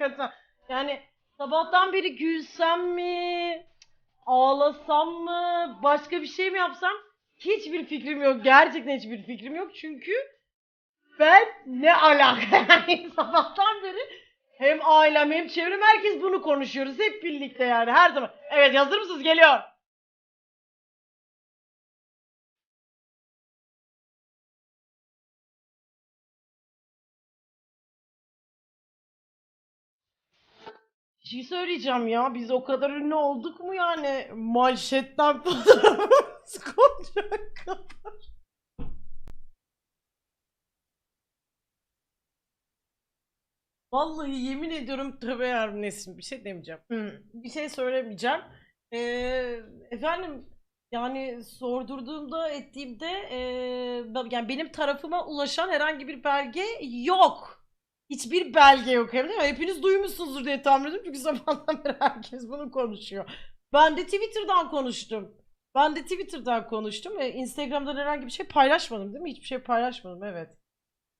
Hakikaten. Yani sabahtan beri gülsem mi? Ağlasam mı? Başka bir şey mi yapsam? Hiçbir fikrim yok. Gerçekten hiçbir fikrim yok. Çünkü ben ne alaka yani sabahtan beri hem ailem hem çevrem herkes bunu konuşuyoruz. Hep birlikte yani her zaman. Evet hazır mısınız? Geliyor. Bir şey söyleyeceğim ya. Biz o kadar ünlü olduk mu yani? Manşetten fotoğrafımız konacak kadar. Vallahi yemin ediyorum tövbe yarabbim Nesin bir şey demeyeceğim. Hmm, Bir şey söylemeyeceğim. Ee, efendim yani sordurduğumda ettiğimde ben- yani benim tarafıma ulaşan herhangi bir belge yok. Hiçbir belge yok hem de hepiniz duymuşsunuzdur diye tahmin ediyorum çünkü zamandan beri herkes bunu konuşuyor. Ben de Twitter'dan konuştum. Ben de Twitter'dan konuştum. E, Instagram'dan herhangi bir şey paylaşmadım değil mi? Hiçbir şey paylaşmadım evet.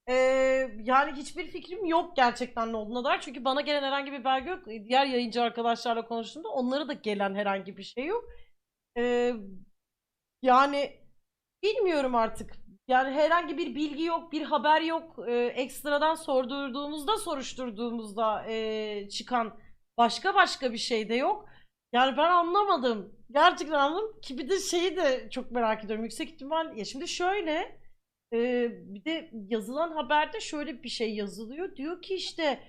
Ee, yani hiçbir fikrim yok gerçekten ne olduğuna dair. Çünkü bana gelen herhangi bir belge yok. Diğer yayıncı arkadaşlarla konuştuğumda onlara da gelen herhangi bir şey yok. Ee, yani bilmiyorum artık. Yani herhangi bir bilgi yok, bir haber yok. Ee, ekstradan sordurduğumuzda, soruşturduğumuzda ee, çıkan başka başka bir şey de yok. Yani ben anlamadım. Gerçekten anlamadım ki bir de şeyi de çok merak ediyorum. Yüksek ihtimal ya şimdi şöyle ee, bir de yazılan haberde şöyle bir şey yazılıyor. Diyor ki işte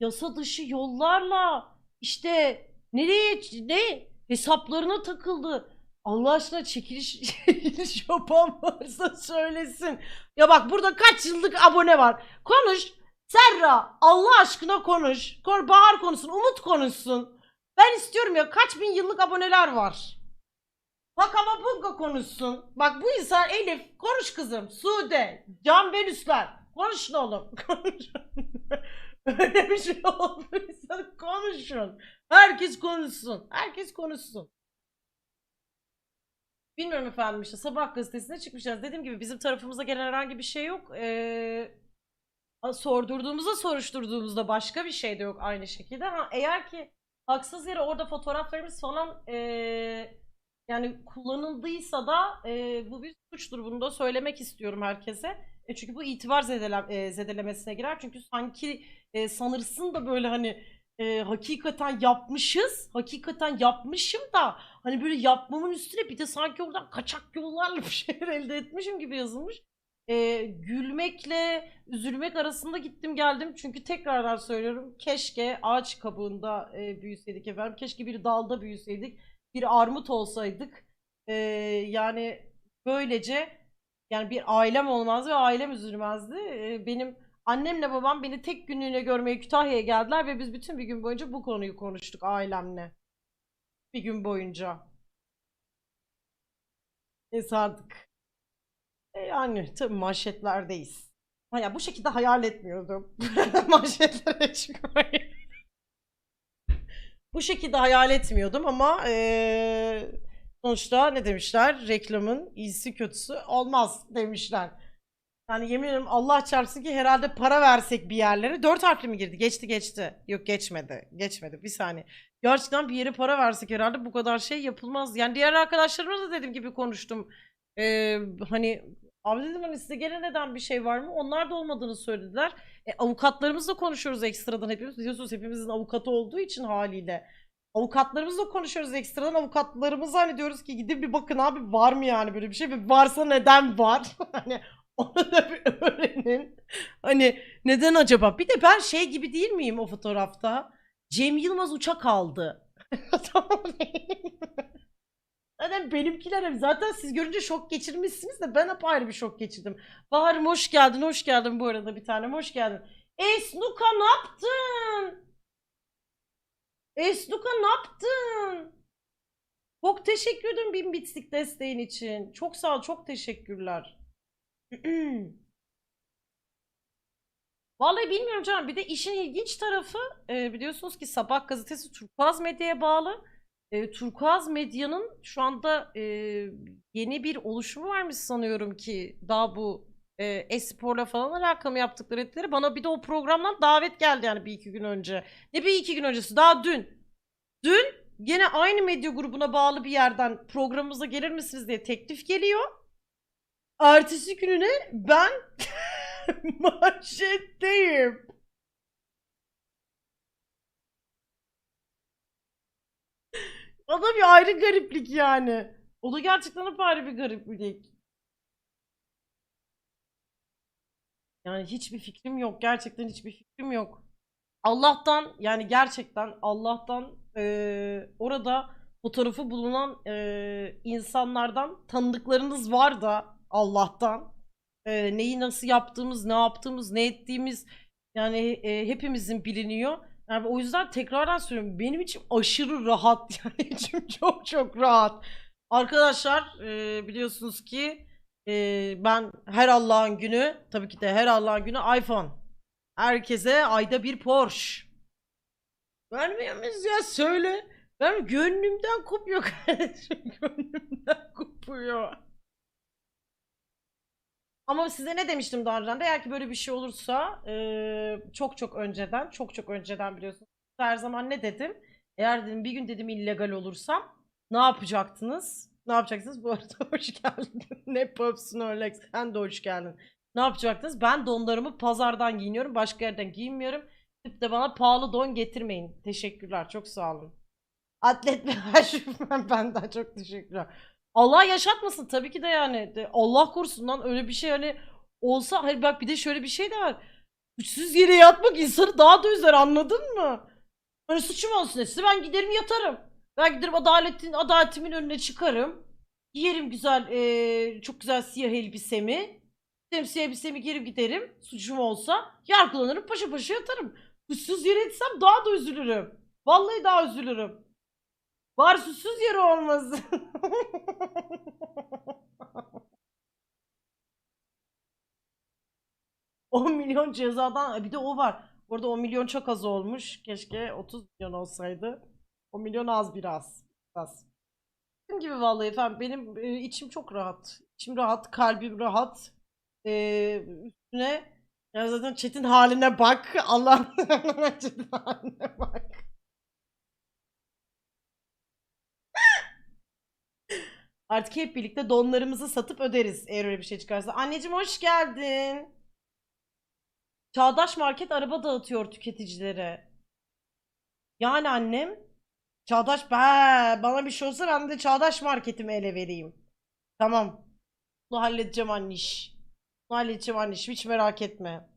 yasa dışı yollarla işte nereye ne hesaplarına takıldı. Allah aşkına çekiliş, çekiliş yapan varsa söylesin. Ya bak burada kaç yıllık abone var. Konuş. Serra Allah aşkına konuş. Kon Bahar konuşsun. Umut konuşsun. Ben istiyorum ya kaç bin yıllık aboneler var. Bak ama Bunga konuşsun. Bak bu insan Elif konuş kızım. Sude, Can Venüsler. Konuşun oğlum. Konuşun. Öyle bir şey olduysa konuşun. Herkes konuşsun. Herkes konuşsun. Bilmiyorum efendim işte sabah gazetesine çıkmışız. Dediğim gibi bizim tarafımıza gelen herhangi bir şey yok. Ee, sordurduğumuzda soruşturduğumuzda başka bir şey de yok aynı şekilde. Ha, eğer ki haksız yere orada fotoğraflarımız falan ee, yani kullanıldıysa da e, bu bir suçtur. Bunu da söylemek istiyorum herkese. E, çünkü bu itibar zedele, e, zedelemesine girer. Çünkü sanki e, sanırsın da böyle hani e, hakikaten yapmışız. Hakikaten yapmışım da hani böyle yapmamın üstüne bir de sanki oradan kaçak yollarla bir şeyler elde etmişim gibi yazılmış. E, gülmekle üzülmek arasında gittim geldim. Çünkü tekrardan söylüyorum keşke ağaç kabuğunda e, büyüseydik efendim. Keşke bir dalda büyüseydik bir armut olsaydık ee, yani böylece yani bir ailem olmazdı ve ailem üzülmezdi. Ee, benim annemle babam beni tek günlüğüne görmeye Kütahya'ya geldiler ve biz bütün bir gün boyunca bu konuyu konuştuk ailemle. Bir gün boyunca. Neyse artık. E yani tabii manşetlerdeyiz. Ha ya bu şekilde hayal etmiyordum. Manşetlere çıkmayı. Bu şekilde hayal etmiyordum ama eee, sonuçta ne demişler? Reklamın iyisi kötüsü olmaz demişler. Yani yemin ederim Allah çarpsın ki herhalde para versek bir yerlere. Dört harfli mi girdi? Geçti geçti. Yok geçmedi. Geçmedi. Bir saniye. Gerçekten bir yere para versek herhalde bu kadar şey yapılmaz. Yani diğer arkadaşlarımla da dediğim gibi konuştum. Eee, hani abi dedim hani size gene neden bir şey var mı? Onlar da olmadığını söylediler. E, avukatlarımızla konuşuyoruz ekstradan hepimiz. Biliyorsunuz hepimizin avukatı olduğu için haliyle. Avukatlarımızla konuşuyoruz ekstradan. Avukatlarımıza hani diyoruz ki gidin bir bakın abi var mı yani böyle bir şey? Ve varsa neden var? hani onu da bir öğrenin. Hani neden acaba? Bir de ben şey gibi değil miyim o fotoğrafta? Cem Yılmaz uçak aldı. tamam Zaten benimkiler zaten siz görünce şok geçirmişsiniz de ben apayrı bir şok geçirdim. Bahar'ım hoş geldin, hoş geldin bu arada bir tanem, hoş geldin. Esnuka ne yaptın? Esnuka ne yaptın? Çok teşekkür ederim bin bitslik desteğin için. Çok sağ ol, çok teşekkürler. Vallahi bilmiyorum canım. Bir de işin ilginç tarafı e, biliyorsunuz ki Sabah gazetesi Turkuaz Medya'ya bağlı. E, Turkuaz Medya'nın şu anda e, yeni bir oluşumu varmış sanıyorum ki daha bu e, e-sporla falan alakalı yaptıkları ettileri. Bana bir de o programdan davet geldi yani bir iki gün önce. Ne bir iki gün öncesi daha dün. Dün yine aynı medya grubuna bağlı bir yerden programımıza gelir misiniz diye teklif geliyor. Ertesi gününe ben manşetteyim. O da bir ayrı gariplik yani. O da gerçekten hep ayrı bir gariplik. Yani hiçbir fikrim yok. Gerçekten hiçbir fikrim yok. Allah'tan yani gerçekten Allah'tan eee, orada fotoğrafı bulunan eee, insanlardan tanıdıklarınız var da Allah'tan eee, neyi nasıl yaptığımız, ne yaptığımız, ne ettiğimiz yani eee, hepimizin biliniyor. Yani o yüzden tekrardan söylüyorum benim için aşırı rahat yani içim çok çok rahat. Arkadaşlar eee, biliyorsunuz ki eee, ben her Allah'ın günü tabii ki de her Allah'ın günü iPhone. Herkese ayda bir Porsche. Vermiyor muyuz ya söyle. Ben gönlümden kopuyor kardeşim. Gönlümden kopuyor. Ama size ne demiştim daha önceden de eğer ki böyle bir şey olursa eee, çok çok önceden çok çok önceden biliyorsunuz. Her zaman ne dedim? Eğer dedim bir gün dedim illegal olursam ne yapacaktınız? Ne yapacaksınız? Bu arada hoş geldin. ne Pops'un Alex sen de hoş geldin. Ne yapacaktınız? Ben donlarımı pazardan giyiniyorum. Başka yerden giyinmiyorum. Tip de bana pahalı don getirmeyin. Teşekkürler. Çok sağ olun. Atlet ben benden çok teşekkürler. Allah yaşatmasın tabii ki de yani. De- Allah korusun lan öyle bir şey hani olsa hayır bak bir de şöyle bir şey de var. Suçsuz yere yatmak insanı daha da üzer anladın mı? Hani suçum olsun etse ben giderim yatarım. Ben giderim adaletin adaletimin önüne çıkarım. Giyerim güzel eee, çok güzel siyah elbisemi. Siyah elbisemi giyip giderim. Suçum olsa yargılanırım paşa paşa yatarım. Suçsuz yere etsem daha da üzülürüm. Vallahi daha üzülürüm. Var suçsuz yere olmasın. ...10 milyon cezadan bir de o var. Burada 10 milyon çok az olmuş. Keşke 30 milyon olsaydı. 10 milyon az biraz. Az. Dediğim gibi vallahi efendim benim e, içim çok rahat. İçim rahat, kalbim rahat. E, üstüne yani zaten Çetin haline bak. Allah Çetin haline bak. Artık hep birlikte donlarımızı satıp öderiz eğer öyle bir şey çıkarsa. Anneciğim hoş geldin. Çağdaş Market araba dağıtıyor tüketicilere. Yani annem Çağdaş be bana bir şey olsa ben de Çağdaş Market'imi ele vereyim. Tamam. Bunu halledeceğim anniş. Bunu halledeceğim anniş hiç merak etme.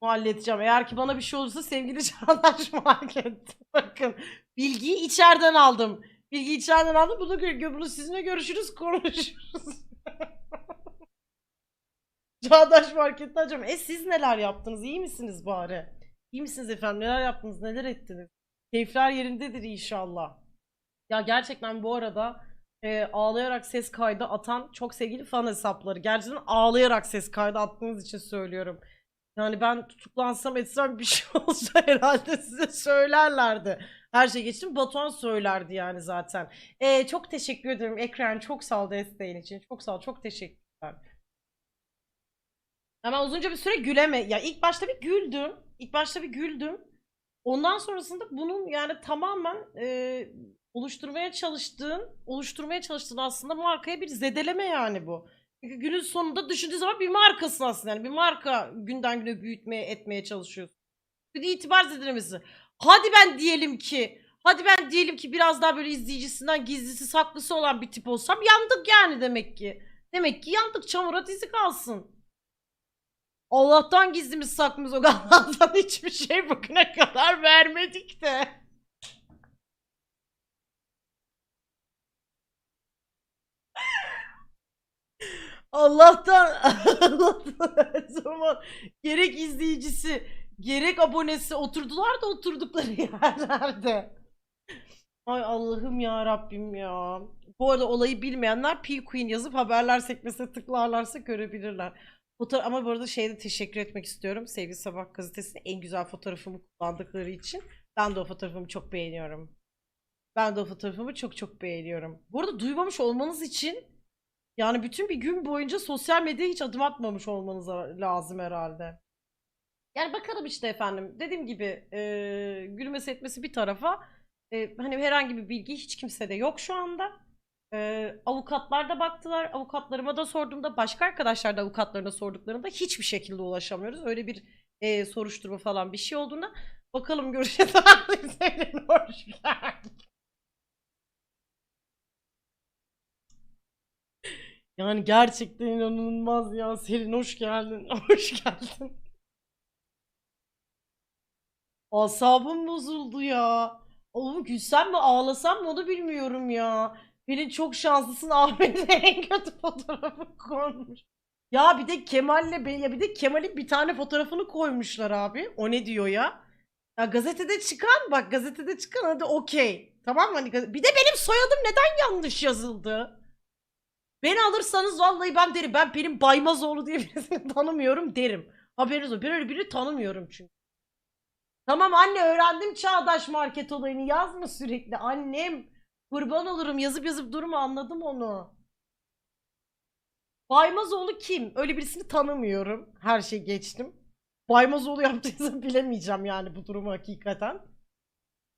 Halledeceğim. Eğer ki bana bir şey olursa sevgili Çağdaş Market. Bakın bilgiyi içeriden aldım. Bilgiyi içeriden aldım. Bunu, bunu sizinle görüşürüz konuşuruz. Çağdaş Market'te acaba. E siz neler yaptınız? İyi misiniz bari? İyi misiniz efendim? Neler yaptınız? Neler ettiniz? Keyifler yerindedir inşallah. Ya gerçekten bu arada e, ağlayarak ses kaydı atan çok sevgili fan hesapları. Gerçekten ağlayarak ses kaydı attığınız için söylüyorum. Yani ben tutuklansam etsem bir şey olsa herhalde size söylerlerdi. Her şey geçtim Batuhan söylerdi yani zaten. E, çok teşekkür ederim Ekran. Çok sağ ol desteğin için. Çok sağ ol. Çok teşekkürler. Hemen uzunca bir süre güleme. Ya ilk başta bir güldüm. İlk başta bir güldüm. Ondan sonrasında bunun yani tamamen e, oluşturmaya çalıştığın, oluşturmaya çalıştığın aslında markaya bir zedeleme yani bu. Günün sonunda düşündüğü zaman bir markasın aslında yani bir marka günden güne büyütmeye etmeye çalışıyorsun. Bir de itibar zedelemesi. Hadi ben diyelim ki, hadi ben diyelim ki biraz daha böyle izleyicisinden gizlisi saklısı olan bir tip olsam yandık yani demek ki. Demek ki yandık çamura dizi kalsın. Allah'tan gizlimiz saklımız yok. Allah'tan hiçbir şey bugüne kadar vermedik de. Allah'tan, her zaman gerek izleyicisi gerek abonesi oturdular da oturdukları yerlerde. Ay Allah'ım ya Rabbim ya. Bu arada olayı bilmeyenler P Queen yazıp haberler sekmesine tıklarlarsa görebilirler. Fotoğraf ama bu arada şeyde teşekkür etmek istiyorum. Sevgili Sabah gazetesine en güzel fotoğrafımı kullandıkları için. Ben de o fotoğrafımı çok beğeniyorum. Ben de o fotoğrafımı çok çok beğeniyorum. Bu arada duymamış olmanız için Yani bütün bir gün boyunca sosyal medyaya hiç adım atmamış olmanız lazım herhalde. Yani bakalım işte efendim. Dediğim gibi e, gülmesi etmesi bir tarafa. e, hani herhangi bir bilgi hiç kimsede yok şu anda. E, avukatlar da baktılar. Avukatlarıma da sorduğumda başka arkadaşlar da avukatlarına sorduklarında hiçbir şekilde ulaşamıyoruz. Öyle bir e, soruşturma falan bir şey olduğunda bakalım göreceğiz. Hoş geldin. Yani gerçekten inanılmaz ya. Selin hoş geldin. Hoş geldin. Asabım bozuldu ya. Oğlum gülsem mi ağlasam mı onu bilmiyorum ya. Pelin çok şanslısın Ahmet'in en kötü fotoğrafı koymuş. Ya bir de Kemal'le be- ya bir de Kemal'in bir tane fotoğrafını koymuşlar abi. O ne diyor ya? Ya gazetede çıkan bak gazetede çıkan hadi okey. Tamam mı? Hani bir de benim soyadım neden yanlış yazıldı? Beni alırsanız vallahi ben derim. Ben Pelin Baymazoğlu diye birisini tanımıyorum derim. Haberiniz olsun. Ben öyle birini tanımıyorum çünkü. Tamam anne öğrendim çağdaş market olayını. Yazma sürekli. Annem kurban olurum yazıp yazıp durma anladım onu. Baymazoğlu kim? Öyle birisini tanımıyorum. Her şey geçtim. Baymazoğlu yaptıysa bilemeyeceğim yani bu durumu hakikaten.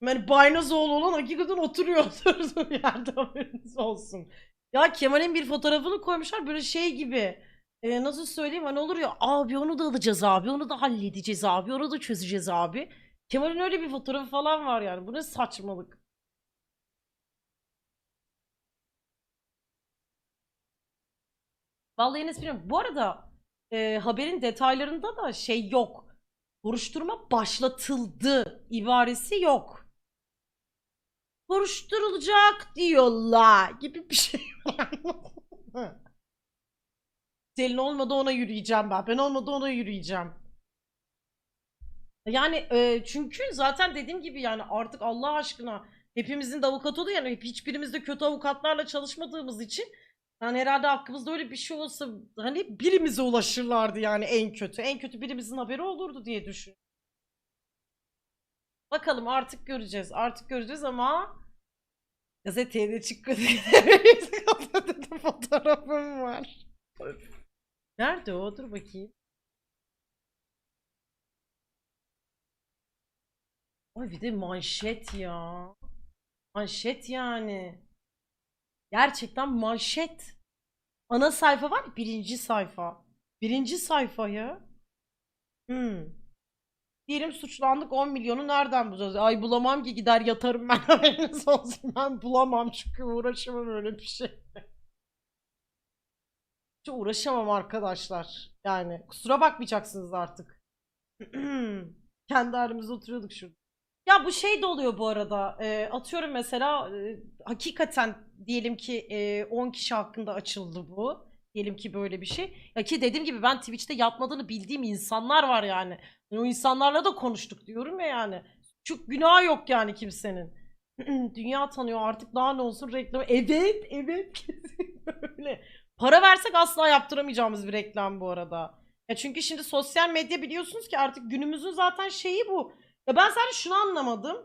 Yani Baymazoğlu olan hakikaten oturuyor oturduğu yerde haberiniz olsun. Ya Kemal'in bir fotoğrafını koymuşlar böyle şey gibi. Ee, nasıl söyleyeyim hani olur ya abi onu da alacağız abi onu da halledeceğiz abi onu da çözeceğiz abi. Kemal'in öyle bir fotoğrafı falan var yani bu ne saçmalık. Vallahi Enes bilmiyorum. Bu arada e, haberin detaylarında da şey yok. Soruşturma başlatıldı ibaresi yok. Soruşturulacak diyorlar gibi bir şey. Selin olmadı ona yürüyeceğim ben. Ben olmadı ona yürüyeceğim. Yani e, çünkü zaten dediğim gibi yani artık Allah aşkına hepimizin de avukat oluyor yani hiçbirimiz de kötü avukatlarla çalışmadığımız için yani herhalde hakkımızda öyle bir şey olsa hani birimize ulaşırlardı yani en kötü. En kötü birimizin haberi olurdu diye düşün. Bakalım artık göreceğiz. Artık göreceğiz ama gazeteye de çıkmadı. Gazetede fotoğrafım var. Nerede o? Dur bakayım. Ay bir de manşet ya. Manşet yani. Gerçekten manşet. Ana sayfa var birinci sayfa. Birinci sayfa ya. Hmm. Diyelim suçlandık 10 milyonu nereden bulacağız? Ay bulamam ki gider yatarım ben haberiniz olsun. Ben bulamam çünkü uğraşamam öyle bir şey. Hiç uğraşamam arkadaşlar. Yani kusura bakmayacaksınız artık. Kendi halimizde oturuyorduk şurada. Ya bu şey de oluyor bu arada. Ee, atıyorum mesela e, hakikaten diyelim ki e, 10 kişi hakkında açıldı bu. Diyelim ki böyle bir şey. Ya ki dediğim gibi ben Twitch'te yapmadığını bildiğim insanlar var yani. O insanlarla da konuştuk diyorum ya yani. Çok günah yok yani kimsenin. Dünya tanıyor artık daha ne olsun reklamı. Evet, evet kesin böyle. Para versek asla yaptıramayacağımız bir reklam bu arada. Ya çünkü şimdi sosyal medya biliyorsunuz ki artık günümüzün zaten şeyi bu. Ya ben sadece şunu anlamadım.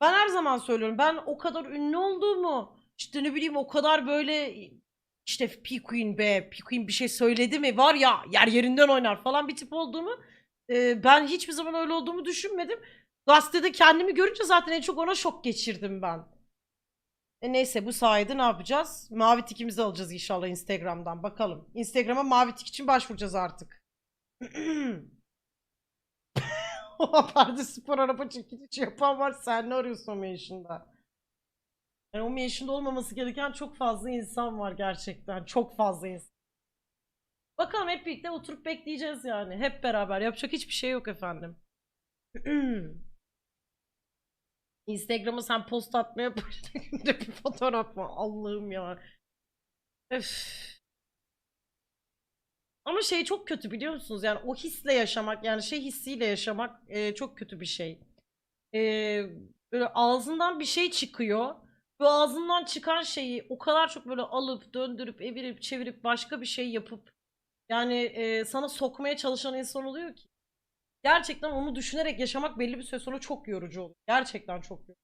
Ben her zaman söylüyorum. Ben o kadar ünlü olduğumu, işte ne bileyim o kadar böyle işte P Queen be, P Queen bir şey söyledi mi var ya yer yerinden oynar falan bir tip olduğumu e, ben hiçbir zaman öyle olduğumu düşünmedim. Gazetede kendimi görünce zaten en çok ona şok geçirdim ben. E neyse bu sayede ne yapacağız? Mavi tikimizi alacağız inşallah Instagram'dan. Bakalım. Instagram'a mavi tik için başvuracağız artık. O Parti spor araba çekilişi yapan var. Sen ne arıyorsun o mention'da? Yani o mention'da olmaması gereken çok fazla insan var gerçekten. Çok fazla insan. Bakalım hep birlikte oturup bekleyeceğiz yani. Hep beraber. Yapacak hiçbir şey yok efendim. Instagram'a sen post atmaya başladığında bir fotoğraf mı? Allah'ım ya. Öf. Ama şey çok kötü biliyor musunuz? Yani o hisle yaşamak yani şey hissiyle yaşamak e, çok kötü bir şey. E, böyle ağzından bir şey çıkıyor. Bu ağzından çıkan şeyi o kadar çok böyle alıp döndürüp evirip çevirip başka bir şey yapıp yani e, sana sokmaya çalışan insan oluyor ki. Gerçekten onu düşünerek yaşamak belli bir süre sonra çok yorucu oluyor. Gerçekten çok yorucu.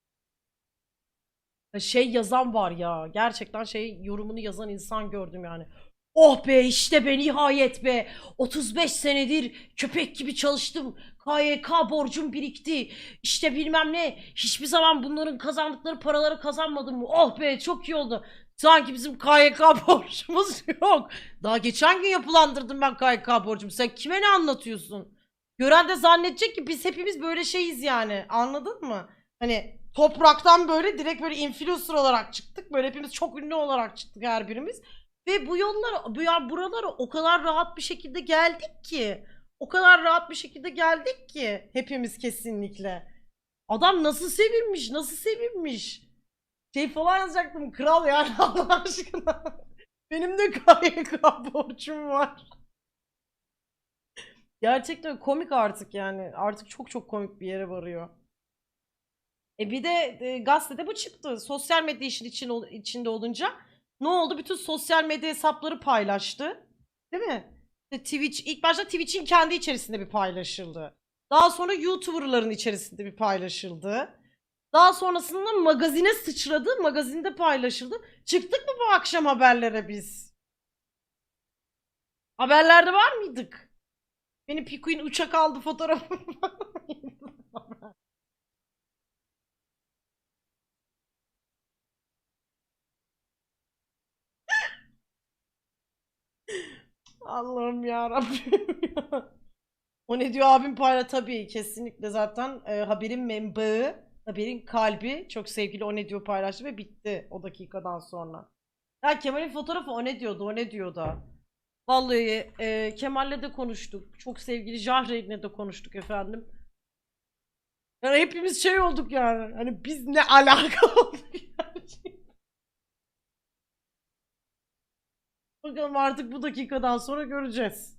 şey yazan var ya. Gerçekten şey yorumunu yazan insan gördüm yani. Oh be işte be nihayet be. 35 senedir köpek gibi çalıştım. KYK borcum birikti. İşte bilmem ne. Hiçbir zaman bunların kazandıkları paraları kazanmadım mı? Oh be çok iyi oldu. Sanki bizim KYK borcumuz yok. Daha geçen gün yapılandırdım ben KYK borcumu. Sen kime ne anlatıyorsun? Gören de zannedecek ki biz hepimiz böyle şeyiz yani. Anladın mı? Hani topraktan böyle direkt böyle influencer olarak çıktık. Böyle hepimiz çok ünlü olarak çıktık her birimiz. Ve bu yollara, bu ya buralara o kadar rahat bir şekilde geldik ki. O kadar rahat bir şekilde geldik ki hepimiz kesinlikle. Adam nasıl sevinmiş, nasıl sevinmiş. Şey falan yazacaktım kral yani Allah aşkına. Benim de KYK borcum var. Gerçekten komik artık yani. Artık çok çok komik bir yere varıyor. E bir de e, gazetede bu çıktı. Sosyal medya işin için, içinde olunca ne oldu? Bütün sosyal medya hesapları paylaştı. Değil mi? İşte Twitch ilk başta Twitch'in kendi içerisinde bir paylaşıldı. Daha sonra YouTuber'ların içerisinde bir paylaşıldı. Daha sonrasında magazine sıçradı. Magazinde paylaşıldı. Çıktık mı bu akşam haberlere biz? Haberlerde var mıydık? Beni Pikuin uçak aldı fotoğrafım? Allah'ım ya Rabbim. O ne diyor abim payla tabii kesinlikle zaten e, haberin menbaı, haberin kalbi çok sevgili o ne diyor paylaştı ve bitti o dakikadan sonra. Ya Kemal'in fotoğrafı o ne diyordu o ne diyordu. Vallahi e, Kemal'le de konuştuk. Çok sevgili Jahre'yle de konuştuk efendim. Yani hepimiz şey olduk yani. Hani biz ne alaka olduk yani. Bakalım artık bu dakikadan sonra göreceğiz.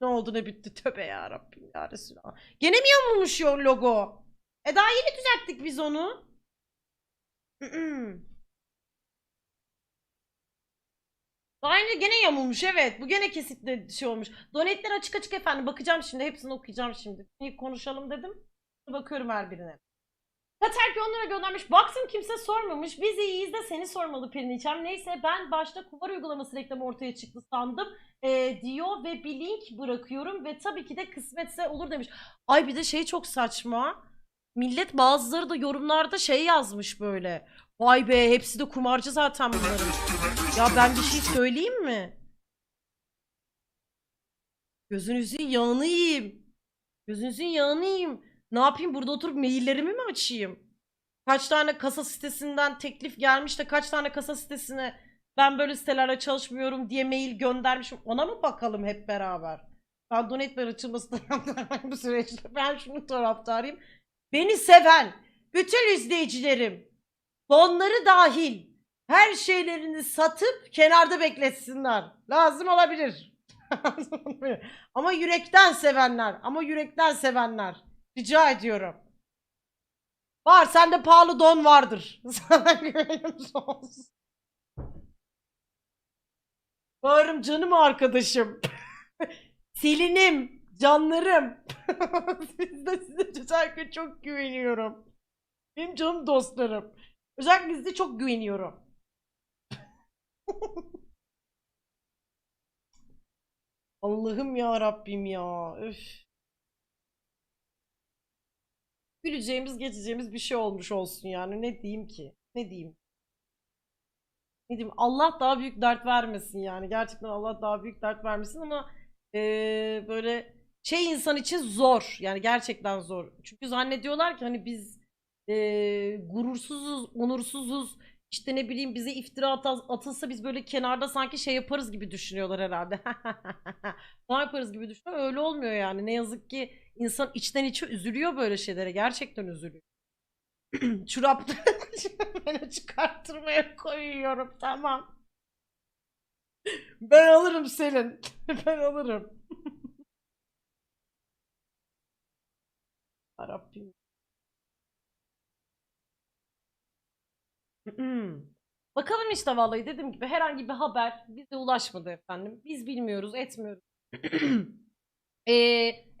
Ne oldu ne bitti tövbe ya Rabbim ya Resulallah. Gene mi yamulmuş ya logo? E daha yeni düzelttik biz onu. Daha önce gene yamulmuş evet. Bu gene kesitle şey olmuş. Donetler açık açık efendim. Bakacağım şimdi. Hepsini okuyacağım şimdi. İlk konuşalım dedim. Bakıyorum her birine. Kater ki onlara göndermiş. Baksın kimse sormamış. Biz iyiyiz de seni sormalı Periniçem. Neyse ben başta kumar uygulaması reklamı ortaya çıktı sandım. Ee, diyor ve bir link bırakıyorum ve tabii ki de kısmetse olur demiş. Ay bir de şey çok saçma. Millet bazıları da yorumlarda şey yazmış böyle. Vay be hepsi de kumarcı zaten bunların. Ya ben bir şey söyleyeyim mi? Gözünüzün yağını yiyeyim. Gözünüzün yağını yiyeyim. Ne yapayım burada oturup maillerimi mi açayım? Kaç tane kasa sitesinden teklif gelmiş de kaç tane kasa sitesine ben böyle sitelerde çalışmıyorum diye mail göndermişim. Ona mı bakalım hep beraber? Ben donetler açılması taraftarıyım bu süreçte. Ben şunu taraftarıyım. Beni seven bütün izleyicilerim fonları dahil her şeylerini satıp kenarda bekletsinler. Lazım olabilir. ama yürekten sevenler, ama yürekten sevenler. Rica ediyorum. Var sende pahalı don vardır. Sana. Bağırım canım arkadaşım. Selinim, canlarım. Siz de size özellikle çok güveniyorum. Benim canım dostlarım. Özellikle size çok güveniyorum. Allah'ım ya Rabbim ya. Üf. Güleceğimiz, geçeceğimiz bir şey olmuş olsun yani. Ne diyeyim ki? Ne diyeyim? Ne diyeyim? Allah daha büyük dert vermesin yani. Gerçekten Allah daha büyük dert vermesin ama eee, böyle şey insan için zor. Yani gerçekten zor. Çünkü zannediyorlar ki hani biz eee, gurursuzuz, onursuzuz. İşte ne bileyim bize iftira atılsa biz böyle kenarda sanki şey yaparız gibi düşünüyorlar herhalde. Ne yaparız gibi düşünüyor. Öyle olmuyor yani. Ne yazık ki insan içten içe üzülüyor böyle şeylere. Gerçekten üzülüyor. Çorapları beni çıkarttırmaya koyuyorum. Tamam. Ben alırım senin. Ben alırım. Rabbim. Bakalım işte vallahi dediğim gibi herhangi bir haber bize ulaşmadı efendim. Biz bilmiyoruz, etmiyoruz. Ee,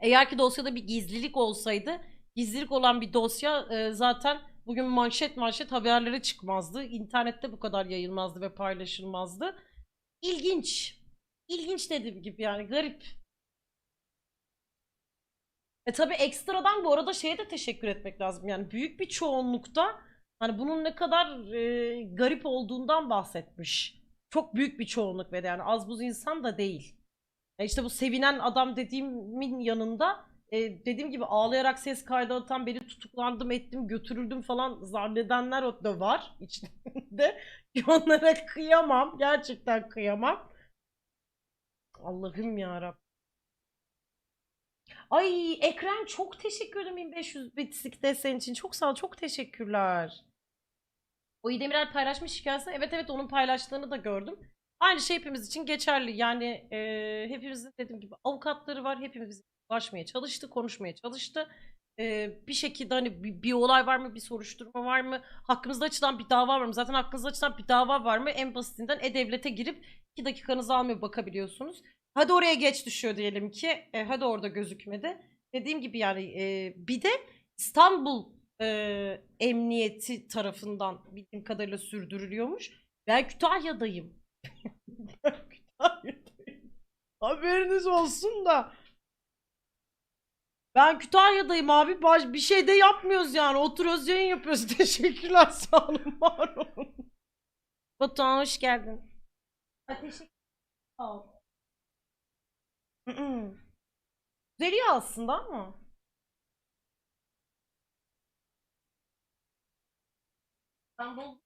eğer ki dosyada bir gizlilik olsaydı, gizlilik olan bir dosya e, zaten bugün manşet manşet haberlere çıkmazdı. İnternette bu kadar yayılmazdı ve paylaşılmazdı. İlginç. İlginç dediğim gibi yani garip. E tabi ekstradan bu arada şeye de teşekkür etmek lazım. Yani büyük bir çoğunlukta hani bunun ne kadar e, garip olduğundan bahsetmiş. Çok büyük bir çoğunluk ve yani az buz insan da değil. E işte bu sevinen adam dediğimin yanında e, dediğim gibi ağlayarak ses kaydı atan beni tutuklandım ettim götürüldüm falan zannedenler da var içinde. Onlara kıyamam. Gerçekten kıyamam. Allah'ım ya Ay Ekrem çok teşekkür ederim 1500 bitlik desen için. Çok sağ ol. Çok teşekkürler. O Demirel paylaşmış hikayesini. Evet evet onun paylaştığını da gördüm. Aynı şey hepimiz için geçerli. Yani e, hepimizin dediğim gibi avukatları var. Hepimiz ulaşmaya çalıştı, konuşmaya çalıştı. E, bir şekilde hani bir, bir olay var mı, bir soruşturma var mı, hakkımızda açılan bir dava var mı? Zaten hakkınızda açılan bir dava var mı? En basitinden e-devlete girip 2 dakikanızı almıyor bakabiliyorsunuz. Hadi oraya geç düşüyor diyelim ki. E, hadi orada gözükmedi. Dediğim gibi yani e, bir de İstanbul e, Emniyeti tarafından bildiğim kadarıyla sürdürülüyormuş. Ben Kütahya'dayım. ben Kütahya'dayım. Haberiniz olsun da. Ben Kütahya'dayım abi. Baş, bir şey de yapmıyoruz yani. Oturuyoruz yayın yapıyoruz. Teşekkürler. Sağ olun. Var olun. Batuhan hoş geldin. Ay, teşekkür Sağ ol. Mm-mm. Aslında ama. İstanbul